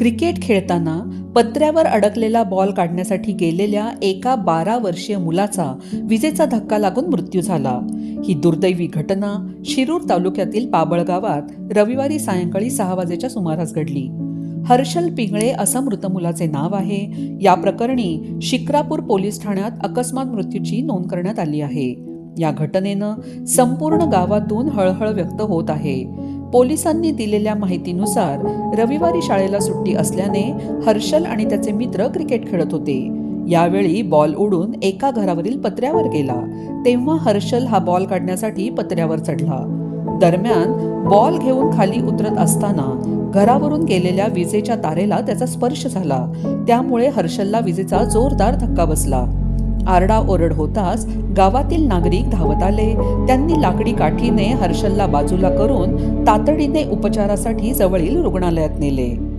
Cricket खेळताना पत्र्यावर अडकलेला ball काढण्यासाठी गेलेल्या एका बारा वर्षीय मुलाचा विजेचा धक्का लागून मृत्यू झाला. ही दुर्दैवी घटना शिरूर तालुक्यातील पाबळ गावात रविवारी सायंकाळी सहा वाजेच्या सुमारास घडली. हर्षल पिंगळे असं मृत मुलाचे नाव आहे. या प्रकरणी शिक्रापूर पोलीस ठाण्यात अकस्मात मृत्यूची नोंद करण्यात आली आहे. या घटनेनं संपूर्ण गावातून हळहळ व्यक्त होत आहे. पोलिसांनी दिलेल्या माहितीनुसार रविवारी शाळेला सुट्टी असल्याने हर्षल आणि त्याचे मित्र क्रिकेट खेळत होते. यावेळी बॉल उडून एका घरावरील पत्र्यावर गेला. तेव्हा हर्षल हा बॉल काढण्यासाठी पत्र्यावर चढला. दरम्यान बॉल घेऊन खाली उतरत असताना घरावरून गेलेल्या विजेच्या तारेला त्याचा स्पर्श झाला. त्यामुळे हर्षलला विजेचा जोरदार धक्का बसला. आरडाओरड होताच गावातील नागरिक धावत आले. त्यांनी लाकडी काठीने हर्षलला बाजूला करून तातडीने उपचारासाठी जवळील रुग्णालयात नेले.